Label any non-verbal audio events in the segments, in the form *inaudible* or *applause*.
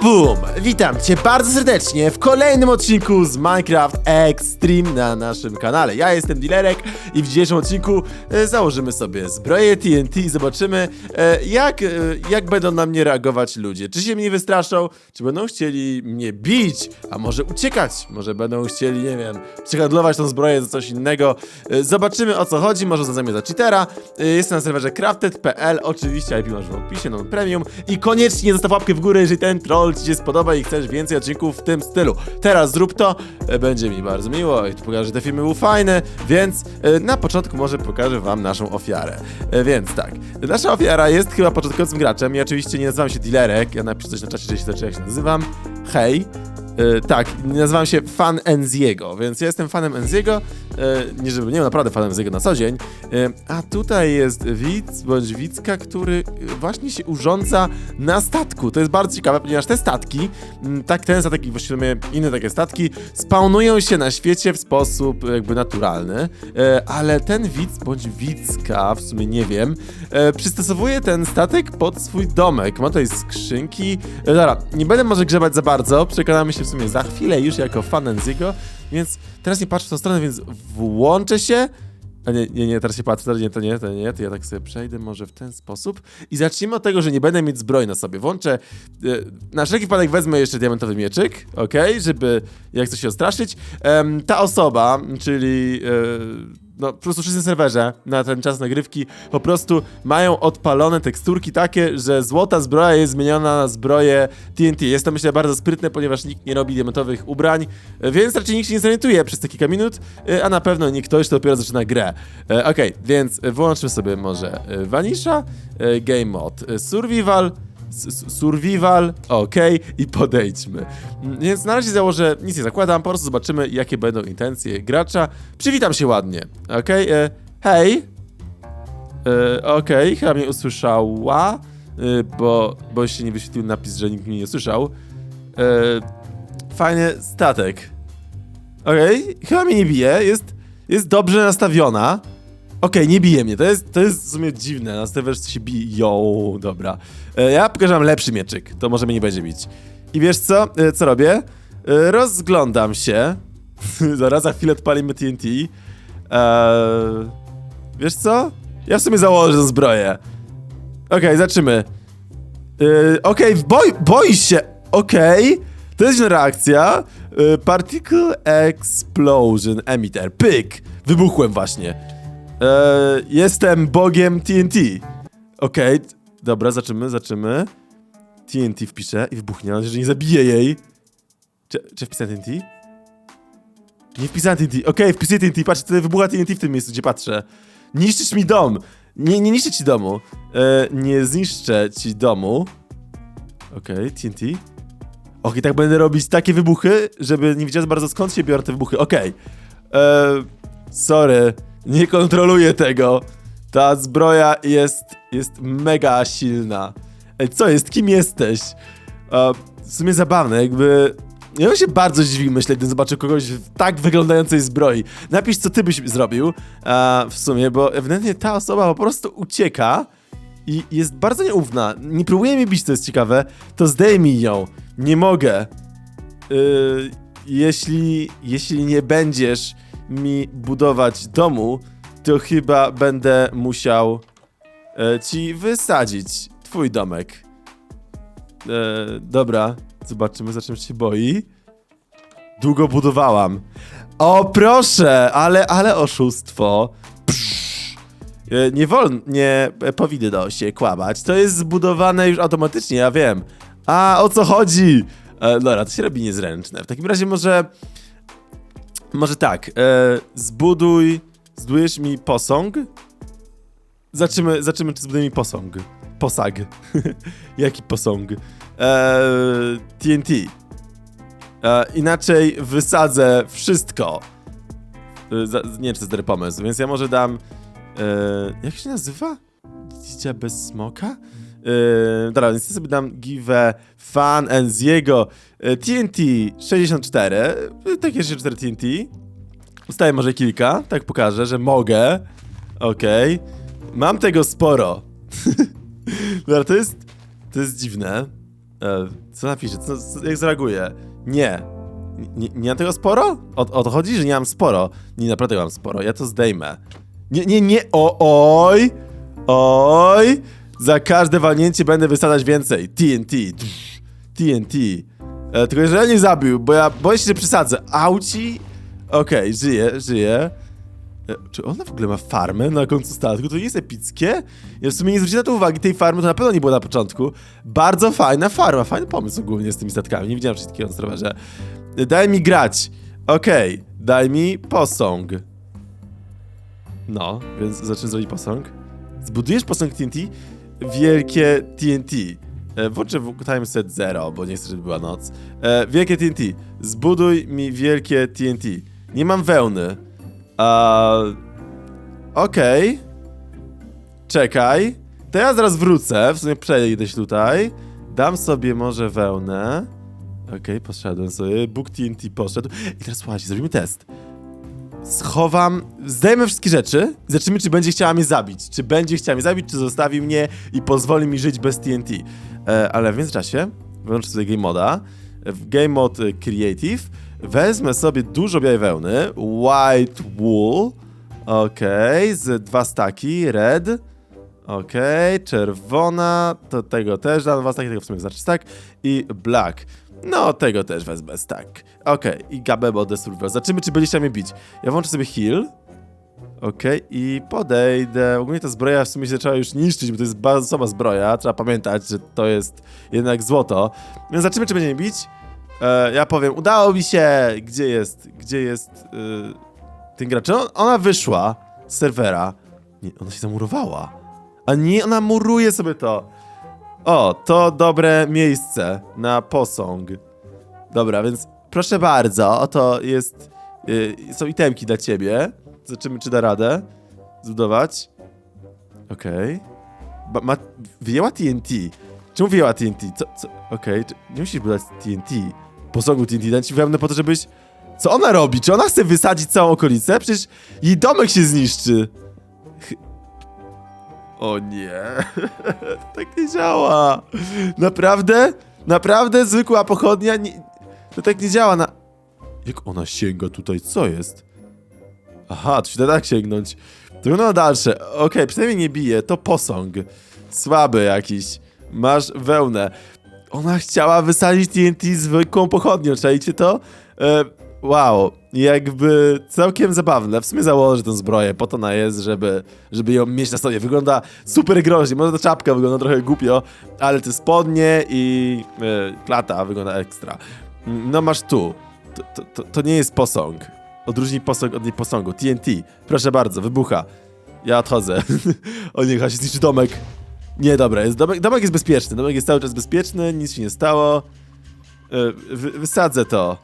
Kabum! Witam cię bardzo serdecznie w kolejnym odcinku z Minecraft Extreme na naszym kanale. Ja jestem Dilerek i w dzisiejszym odcinku e, założymy sobie zbroję TNT i zobaczymy e, jak, e, jak będą na mnie reagować ludzie. Czy się mnie wystraszą, czy będą chcieli mnie bić, a może uciekać, może będą chcieli, nie wiem, przehandlować tą zbroję za coś innego. Zobaczymy o co chodzi, może uznać mnie za cheatera. Jestem na serwerze crafted.pl, oczywiście IP masz w opisie, non premium i koniecznie zostaw łapkę w górę, jeżeli ten troll ci się spodoba i chcesz więcej odcinków w tym stylu. Teraz zrób to, e, będzie mi bardzo miło i pokażę, że te filmy były fajne, więc e, na początku może pokażę wam naszą ofiarę. E, Więc tak, nasza ofiara jest chyba początkującym graczem, ja oczywiście nie nazywam się Dilerek, ja napiszę coś na czacie, że się zaczyna, jak się nazywam. Hej. Tak, nazywam się fan Enziego, więc ja jestem fanem Enziego. E, nie, żeby nie, naprawdę fanem Enziego na co dzień. E, a tutaj jest widz bądź widzka, który e, właśnie się urządza na statku. To jest bardzo ciekawe, ponieważ te statki, tak ten statek i właściwie inne takie statki, spawnują się na świecie w sposób jakby naturalny, ale ten widz bądź widzka, w sumie nie wiem, przystosowuje ten statek pod swój domek. Ma tutaj skrzynki. Dobra, nie będę może grzebać za bardzo, przekonamy się w sumie za chwilę już jako fan Enziego, więc teraz nie patrzę w tą stronę, więc włączę się. A nie, nie, nie, teraz się patrzę, nie, to nie, to nie, to ja tak sobie przejdę może w ten sposób. I zacznijmy od tego, że nie będę mieć zbroi na sobie. Włączę, e, na wszelki wypadek wezmę jeszcze diamentowy mieczyk, ok, żeby jak coś się odstraszyć. Ta osoba, czyli... E, no, po prostu wszyscy serwerze na ten czas nagrywki po prostu mają odpalone teksturki takie, że złota zbroja jest zmieniona na zbroję TNT. Jest to myślę bardzo sprytne, ponieważ nikt nie robi diamentowych ubrań, więc raczej nikt się nie zorientuje przez te kilka minut, e, a na pewno nie ktoś, kto dopiero zaczyna grę. E, Okej, więc wyłączmy sobie może e, Vanisha, Game Mode, e, Survival, S- s- Survival, ok, i podejdźmy. Mm, Więc na razie założę, nic nie zakładam, po prostu zobaczymy, jakie będą intencje gracza. Przywitam się ładnie, ok? E, hej. E, Okej, chyba mnie usłyszała, e, bo, bo się nie wyświetlił napis, że nikt mnie nie słyszał. E, fajny statek. Okej, chyba mnie nie bije, jest, jest dobrze nastawiona. Okej, nie bije mnie, to jest, to jest w sumie dziwne, na serwerze się biją, dobra. E, ja pokażę lepszy mieczyk, to może mnie nie będzie bić. I wiesz co, e, co robię? E, rozglądam się, *laughs* zaraz za chwilę odpalimy TNT. Eee, wiesz co? Ja w sumie założę zbroję. Okej, zaczymy. Yy, Okej, boi, boisz się. Okej, to jest reakcja. Particle Explosion Emitter. Pyk! Wybuchłem właśnie. Jestem bogiem TNT. Okej, t- dobra, zaczymy, zaczymy. TNT wpiszę i wybuchnie, mam nadzieję, że nie zabiję jej. Czy, czy wpisałem TNT? Nie wpisałem TNT. Okej, wpisuję TNT. Patrz, tutaj wybucha TNT w tym miejscu, gdzie patrzę. Niszczysz mi dom. Nie, nie niszczę ci domu. E, nie zniszczę ci domu. Okej, TNT. Okej, tak będę robić takie wybuchy, żeby nie wiedział bardzo skąd się biorą te wybuchy. Okej. E, Sorry, nie kontroluję tego. Ta zbroja jest, jest mega silna. Ej, co jest? Kim jesteś? E, w sumie zabawne, jakby... Ja się bardzo zdziwił, myślę, gdybym zobaczył kogoś w tak wyglądającej zbroi. Napisz, co ty byś zrobił e, w sumie, bo ewidentnie ta osoba po prostu ucieka i jest bardzo nieufna. Nie próbuje mnie bić, co jest ciekawe, to zdejmij ją. Nie mogę. Yy, jeśli, jeśli nie będziesz mi budować domu, to chyba będę musiał e, ci wysadzić twój domek. E, dobra, zobaczymy, za czym się boi. Długo budowałam. O, proszę, ale, ale oszustwo. E, Nie wolno, nie e, powinno się kłamać. To jest zbudowane już automatycznie, ja wiem. A, o co chodzi? E, dobra, to się robi niezręczne. W takim razie może... Może tak, e, zbuduj... Zbudujesz mi posąg? Zaczymy, zaczymy czy zbuduje mi posąg. Posag. *laughs* Jaki posąg? E, TNT. E, inaczej wysadzę wszystko. E, za, nie wiem, czy to jest dobry pomysł, więc ja może dam... E, jak się nazywa? Dzidzia bez smoka? Yy, dobra, więc ja sobie dam give fan Enziego yy, TNT 64, yy, takie 64 TNT. Ustaję może kilka, tak pokażę, że mogę. Okej. Mam tego sporo. *laughs* dobra, to jest, to jest dziwne. E, co napisze? Co, co, jak zareaguje? Nie. Nie, nie mam tego sporo? O, o to chodzi, że nie mam sporo. Nie, naprawdę mam sporo. Ja to zdejmę. Nie, nie, nie. O, oj! Oj! Za każde walnięcie będę wysadzać więcej. TNT. TNT. E, tylko że ja nie zabił, bo ja boję się, że przesadzę. Auci? Okej, żyje, żyje. E, Czy ona w ogóle ma farmę na końcu statku? To nie jest epickie? Ja w sumie nie zwróciłem na to uwagi, tej farmy to na pewno nie było na początku. Bardzo fajna farma, fajny pomysł ogólnie z tymi statkami, nie widziałem wszystkiego na serwerze. E, Daj mi grać. Okej, daj mi posąg. No, więc zacznę zrobić posąg. Zbudujesz posąg TNT? Wielkie TNT. E, Włączę w- timeset 0, bo nie chcę, żeby była noc. Wielkie TNT. Zbuduj mi wielkie TNT. Nie mam wełny. A, Okej. Czekaj. To ja zaraz wrócę. W sumie przejdę się tutaj. Dam sobie może wełnę. Okej, poszedłem sobie. Bóg TNT poszedł. I teraz słuchajcie, zrobimy test. Schowam, zdejmę wszystkie rzeczy. Zobaczymy, czy będzie chciała mnie zabić. Czy będzie chciała mnie zabić, czy zostawi mnie i pozwoli mi żyć bez TNT. E, ale w międzyczasie wyłączę sobie game moda. W game mod e, creative wezmę sobie dużo białej wełny. White wool. Okej, z dwa staki. Red. Okej, czerwona, to tego też dam dwa staki, tego w sumie znaczy tak. I black. No, tego też wezmę stack. Okej, i Gabebo The Survivor. Zobaczymy, czy chciał mnie bić. Ja włączę sobie heal. Okej, i podejdę. Ogólnie ta zbroja w sumie się zaczęła już niszczyć, bo to jest bardzo słaba zbroja. Trzeba pamiętać, że to jest jednak złoto. Więc zobaczymy, czy będzie mnie bić. E, ja powiem, udało mi się! Gdzie jest? Gdzie jest yy, ten gracz? On, ona wyszła z serwera. Nie, ona się zamurowała. A nie, ona muruje sobie to. O, to dobre miejsce na posąg. Dobra, więc proszę bardzo, oto jest. y, są itemki dla ciebie. Zobaczymy, czy da radę zbudować. Okej. Ba- Ma, wyjęła TNT. Czemu wyjęła TNT? Co, co? Okej, czy- nie musisz budować TNT. Posągu TNT, dać ci wełnę po to, żebyś... Co ona robi? Czy ona chce wysadzić całą okolicę? Przecież jej domek się zniszczy. O nie. *laughs* tak nie działa. Naprawdę? Naprawdę zwykła pochodnia? Nie, to tak nie działa na... Jak ona sięga tutaj? Co jest? Aha, to się da tak sięgnąć. To no dalsze. Okej, przynajmniej nie bije. To posąg. Słaby jakiś. Masz wełnę. Ona chciała wysadzić TNT zwykłą pochodnią, czajcie to? E, wow, jakby całkiem zabawne. W sumie założę tę zbroję, po to ona jest, żeby, żeby ją mieć na sobie. Wygląda super groźnie, może ta czapka wygląda trochę głupio, ale te spodnie i e, klata wygląda ekstra. No masz tu. To, to, to, to nie jest posąg. Odróżnij posąg od niej posągu. TNT. Proszę bardzo, wybucha. Ja odchodzę. *laughs* o nie, chyba się zniszczy domek. Nie, dobra, jest domek, domek jest bezpieczny. Domek jest cały czas bezpieczny, nic się nie stało. E, Wy, wysadzę to.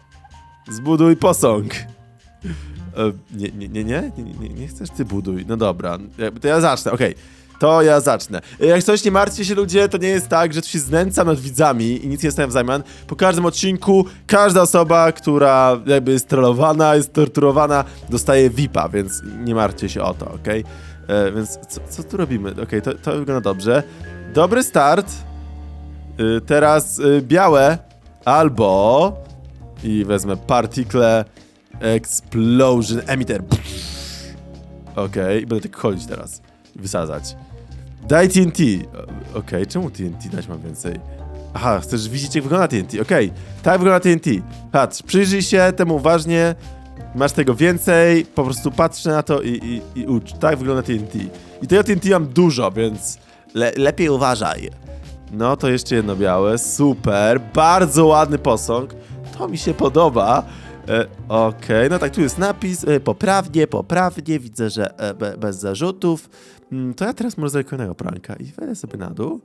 Zbuduj posąg. E, Nie, nie, nie, nie, nie, nie, chcesz ty buduj. No dobra, E, to ja zacznę, okej. To ja zacznę. Jak coś nie martwcie się ludzie, to nie jest tak, że tu się znęcam nad widzami i nic nie dostałem w zamian. Po każdym odcinku każda osoba, która jakby jest trollowana, jest torturowana, dostaje VIPa, więc nie martwcie się o to, okej? E, Więc co, co tu robimy? Okej, to, to wygląda dobrze. Dobry start. Y, Teraz y, białe albo i wezmę particle explosion emitter. Okej, i będę tak chodzić teraz wysadzać. Daj TNT. Okej, czemu TNT dać mam więcej? Aha, chcesz widzieć jak wygląda TNT. Okej, tak wygląda TNT. Patrz, przyjrzyj się temu uważnie. Masz tego więcej, po prostu patrz na to i, i, i ucz. Tak wygląda TNT. I tego TNT mam dużo, więc le, lepiej uważaj. No to jeszcze jedno białe, super, bardzo ładny posąg, to mi się podoba. E, Okej, no tak, tu jest napis, e, poprawnie, poprawnie, widzę, że e, be, bez zarzutów. Mm, to ja teraz może zrobię kolejnego pranka i wejdę sobie na dół.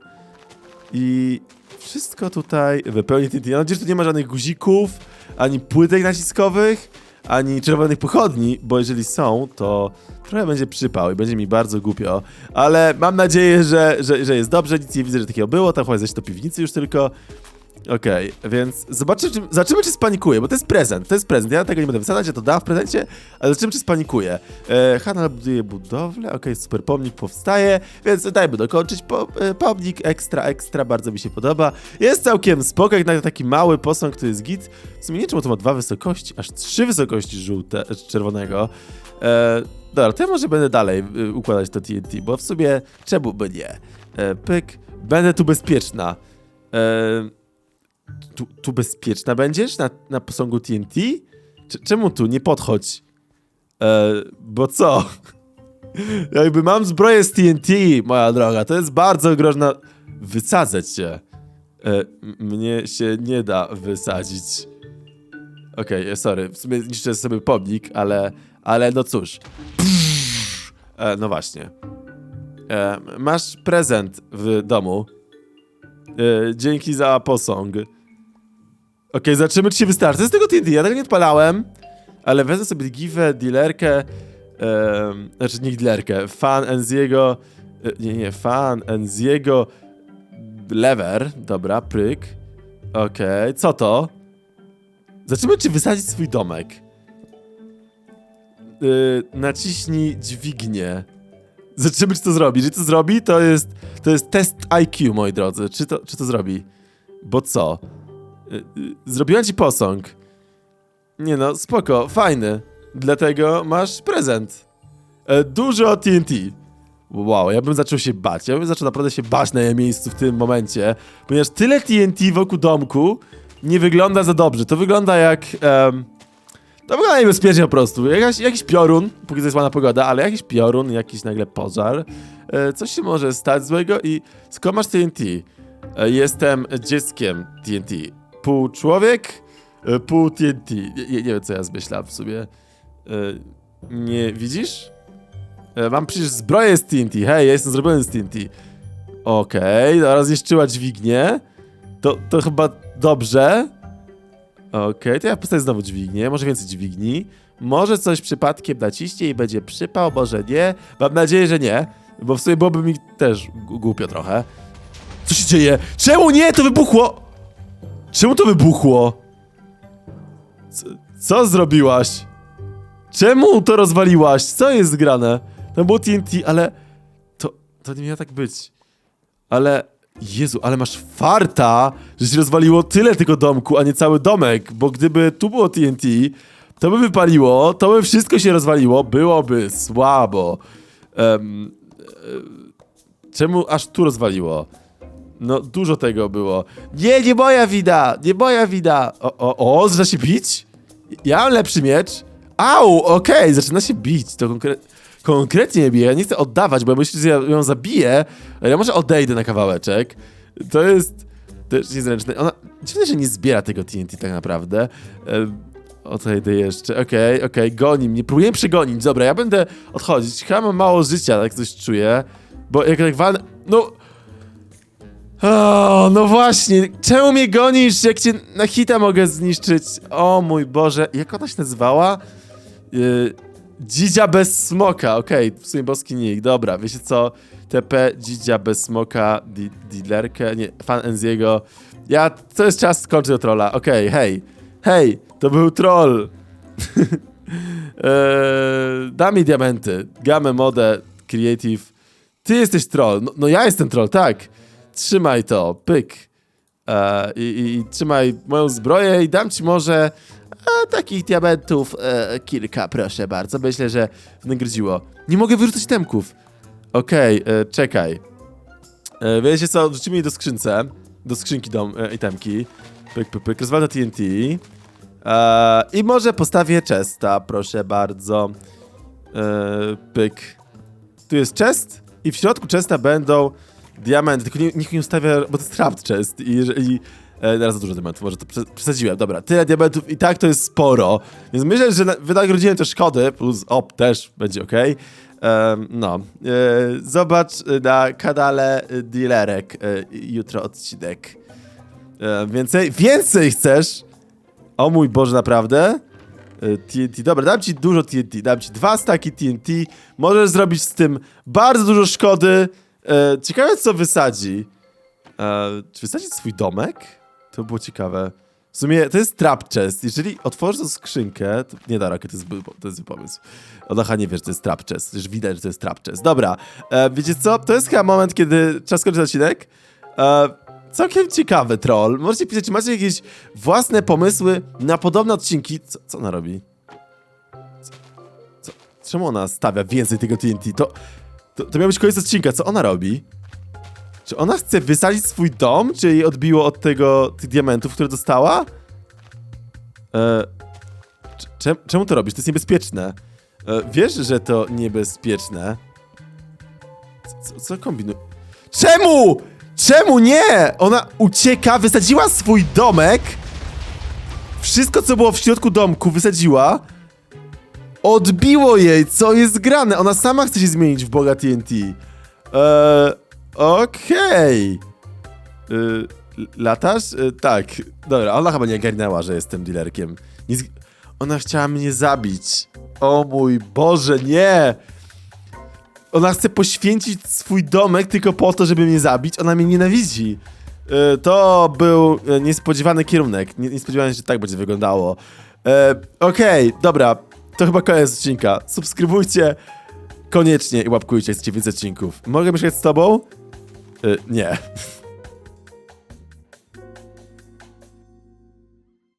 I wszystko tutaj wypełnię TNT. Mam nadzieję, że tu nie ma żadnych guzików, ani płytek naciskowych, ani czerwonych pochodni, bo jeżeli są, to trochę będzie przypał i będzie mi bardzo głupio. Ale mam nadzieję, że, że, że jest dobrze, nic nie widzę, że takiego było. Tam chyba do piwnicy już tylko. Okej, więc zobaczymy czy, zobaczymy, czy spanikuje, bo to jest prezent, to jest prezent. Ja tego nie będę wysadzać, ja to dam w prezencie, ale zobaczymy, czy spanikuje. E, Hanna buduje budowlę, okej, super, pomnik powstaje, więc dajmy dokończyć. Po, e, pomnik ekstra, ekstra, bardzo mi się podoba. Jest całkiem spoko, jak na taki mały posąg, to jest git. W sumie nie czemu to ma dwa wysokości, aż trzy wysokości żółte, e, czerwonego. E, dobra, to ja może będę dalej e, układać to TNT, bo w sumie czemu by nie? E, pyk, będę tu bezpieczna. E, tu, tu bezpieczna będziesz na, na posągu TNT? Cze- czemu tu? Nie podchodź. E, bo co? *laughs* Jakby mam zbroję z TNT, moja droga, to jest bardzo groźna... Wysadzę cię. E, mnie się nie da wysadzić. Okej, e, sorry, w sumie niszczę sobie pomnik, ale, ale no cóż. E, no właśnie. E, masz prezent w domu. E, dzięki za posąg. Okej, zobaczymy, czy się wystarczy. Jest tego TNT, ja tego nie odpalałem, ale wezmę sobie giwę, dealerkę, em, znaczy nie dealerkę, fan Enziego, e, nie, nie, fan Enziego lever, dobra, pryk. Okej, co to? Zobaczymy, czy wysadzić swój domek. Yy, naciśnij dźwignię. Zobaczymy, czy to zrobi. Czy to zrobi, to jest, to jest test IQ, moi drodzy. Czy to, czy to zrobi? Bo co? Y, y, Zrobiłem ci posąg. Nie no, spoko, fajny. Dlatego masz prezent. E, Dużo TNT. Wow, ja bym zaczął się bać. Ja bym zaczął naprawdę się bać na jej miejscu w tym momencie, ponieważ tyle TNT wokół domku nie wygląda za dobrze. To wygląda jak... em, to wygląda niebezpiecznie po prostu. Jakaś, jakiś piorun, póki to jest ładna pogoda, ale jakiś piorun, jakiś nagle pożar. E, coś się może stać złego i skąd masz TNT? E, jestem dzieckiem TNT. Pół człowiek, e, pół TNT. Nie, nie, wiem, co ja zmyślam w sobie. E, nie widzisz? E, mam przecież zbroję z TNT. Hej, ja jestem zrobiony z TNT. Okej, dobra, zniszczyła dźwignię. To, to chyba dobrze. Okej, to ja postawię znowu dźwignię, może więcej dźwigni. Może coś przypadkiem naciśnie i będzie przypał, może nie. Mam nadzieję, że nie, bo w sumie byłoby mi też głupio trochę. Co się dzieje? Czemu nie? To wybuchło! Czemu to wybuchło? Co, co zrobiłaś? Czemu to rozwaliłaś? Co jest zgrane? To było TNT, ale... To, to nie miało tak być. Ale... Jezu, ale masz farta, że się rozwaliło tyle tego domku, a nie cały domek, bo gdyby tu było TNT, to by wypaliło, to by wszystko się rozwaliło, byłoby słabo. E, czemu aż tu rozwaliło? No, dużo tego było. Nie, nie moja wina! Nie moja wina! O, o, o zaczyna się bić? Ja mam lepszy miecz. Au, okej, zaczyna się bić. To konkre konkretnie bije. Ja nie chcę oddawać, bo myślę, że ja ją zabiję, ale ja może odejdę na kawałeczek. To jest też niezręczne. Ona dziwne, że nie zbiera tego TNT tak naprawdę. E, Odejdę jeszcze. Okej, okej, goni mnie. Próbuję przegonić. Dobra, ja będę odchodzić. Chyba mam mało życia, tak coś czuję. Bo jak tak walnę... No... O, no właśnie, czemu mnie gonisz, jak cię na hita mogę zniszczyć? O mój Boże, jak ona się nazywała? Yy, Dzidzia bez smoka, okej, w sumie boski nick, dobra, wiecie co? TP Dzidzia bez smoka, dealerkę, nie, fan Enziego. Ja, to jest czas skończyć trolla, okej, hej, hej, to był troll. *laughs* eee, mi diamenty, gamę, modę, creative. Ty jesteś troll, no, no ja jestem troll, tak. Trzymaj to, pyk. E, i, i, trzymaj moją zbroję i dam ci może e, takich diamentów e, kilka, proszę bardzo. Myślę, że nagrodziło. Nie mogę wyrzucać temków. Okej, e, czekaj. E, wiecie co, wrzucimy je do skrzynce. Do skrzynki dom, e, itemki. Pyk, pyk, pyk. Rozwalę TNT. E, I może postawię chesta, proszę bardzo. E, pyk. Tu jest chest i w środku chesta będą diamenty, tylko nikt nie ustawia, bo to jest trapped chest i jeżeli... E, teraz za dużo diamentów, może to prze- przesadziłem, dobra, tyle diamentów i tak to jest sporo, więc myślę, że na- wynagrodziłem te szkody, plus op też będzie ok. no, e, zobacz e, na kanale e, Dealerek e, jutro odcinek. E, więcej, więcej chcesz? O mój Boże, naprawdę? E, TNT. Dobra, dam ci dużo TNT. Dam ci dwa staki TNT. Możesz zrobić z tym bardzo dużo szkody. E, ciekawe, co wysadzi. E, czy wysadzi swój domek? To było ciekawe. W sumie to jest trap chest. Jeżeli otworzysz skrzynkę, to nie da raki, to jest, to jest pomysł. Odacha nie wie, że to jest trap chest. Już widać, że to jest trap chest. Dobra, e, wiecie co? To jest chyba moment, kiedy czas skończyć odcinek. E, całkiem ciekawy troll. Możecie pisać, czy macie jakieś własne pomysły na podobne odcinki. Co, co ona robi? Co, co, czemu ona stawia więcej tego TNT? To, to, to miał być koniec odcinka. Co ona robi? Czy ona chce wysadzić swój dom? Czy jej odbiło od tego tych diamentów, które dostała? E, czemu to robisz? To jest niebezpieczne. E, wiesz, że to niebezpieczne. Co, co? Czemu? Czemu nie? Ona ucieka, wysadziła swój domek. Wszystko, co było w środku domku, wysadziła. Odbiło jej, co jest grane. Ona sama chce się zmienić w Boga TNT. Eee, okej. Y, latasz? Y, tak. Dobra, ona chyba nie ogarnęła, że jestem dealerkiem. Nie. Ona chciała mnie zabić. O mój Boże, nie! Ona chce poświęcić swój domek tylko po to, żeby mnie zabić. Ona mnie nienawidzi. Y, to był y, niespodziewany kierunek. Nie, się, że tak będzie wyglądało. E, Okej, dobra. To chyba koniec odcinka. Subskrybujcie koniecznie i łapkujcie, jak więcej odcinków. Mogę mieszkać z tobą? Y, nie. *laughs*